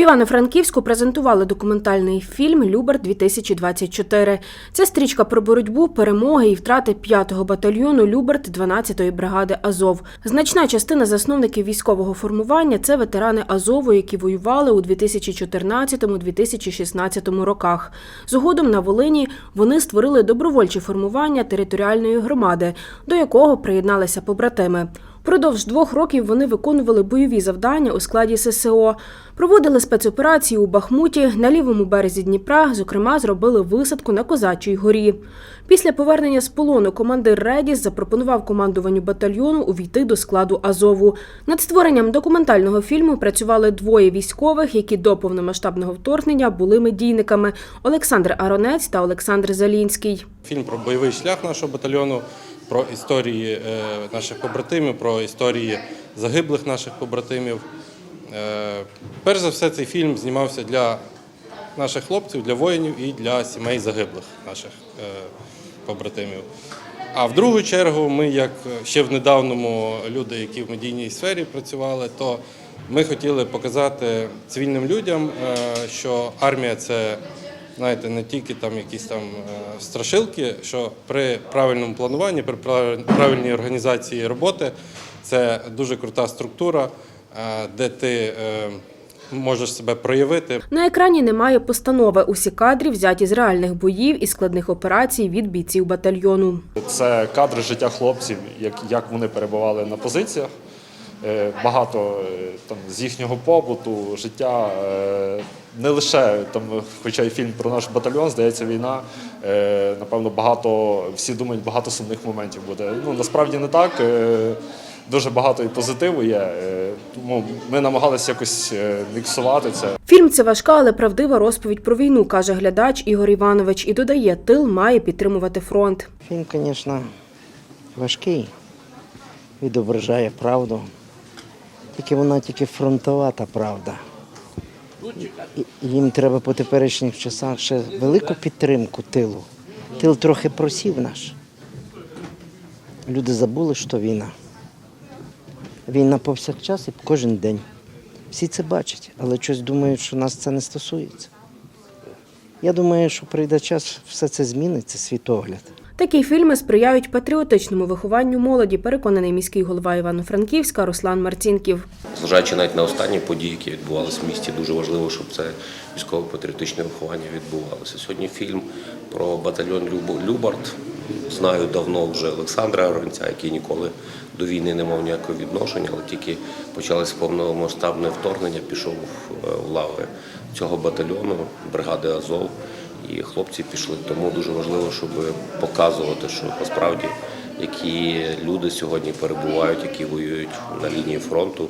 В Івано-Франківську презентували документальний фільм Любер 2024 Це стрічка про боротьбу, перемоги і втрати 5-го батальйону Люберт 12-ї бригади Азов. Значна частина засновників військового формування це ветерани Азову, які воювали у 2014-2016 роках. Згодом на Волині вони створили добровольче формування територіальної громади, до якого приєдналися побратими. Продовж двох років вони виконували бойові завдання у складі ССО, проводили спецоперації у Бахмуті на лівому березі Дніпра. Зокрема, зробили висадку на Козачій горі. Після повернення з полону командир Редіс запропонував командуванню батальйону увійти до складу Азову. Над створенням документального фільму працювали двоє військових, які до повномасштабного вторгнення були медійниками Олександр Аронець та Олександр Залінський. Фільм про бойовий шлях нашого батальйону, про історії е, наших побратимів, про історії загиблих наших побратимів. Е, Перш за все, цей фільм знімався для наших хлопців, для воїнів і для сімей загиблих наших е, побратимів. А в другу чергу, ми, як ще в недавному люди, які в медійній сфері працювали, то ми хотіли показати цивільним людям, що армія це знаєте, не тільки там якісь там е, страшилки, що при правильному плануванні, при правильній організації роботи це дуже крута структура, е, де ти е, можеш себе проявити. На екрані немає постанови. Усі кадри взяті з реальних боїв і складних операцій від бійців батальйону. Це кадри життя хлопців, як, як вони перебували на позиціях. Е, Багато е, там з їхнього побуту, життя е, не лише там, хоча й фільм про наш батальйон, здається, війна. Напевно, багато всі думають, багато сумних моментів буде. Ну насправді не так. Дуже багато і позитиву є. Тому ми намагалися якось міксувати це. Фільм це важка, але правдива розповідь про війну, каже глядач Ігор Іванович, і додає, тил має підтримувати фронт. Фільм, звісно, важкий, відображає правду. Тільки вона тільки фронтова та правда. Їм треба по теперішніх часах ще велику підтримку тилу. Тил трохи просів наш. Люди забули, що війна. Війна повсякчас і кожен день. Всі це бачать, але щось думають, що нас це не стосується. Я думаю, що прийде час, все це зміниться, світогляд. Такі фільми сприяють патріотичному вихованню молоді, переконаний міський голова Івано-Франківська Руслан Марцінків. Зважаючи навіть на останні події, які відбувалися в місті, дуже важливо, щоб це військово-патріотичне виховання відбувалося. Сьогодні фільм про батальйон Любарт. Знаю давно вже Олександра Оронця, який ніколи до війни не мав ніякого відношення, але тільки почалося повномасштабне вторгнення, пішов е, в лави цього батальйону, бригади Азов. І хлопці пішли. Тому дуже важливо, щоб показувати, що насправді які люди сьогодні перебувають, які воюють на лінії фронту.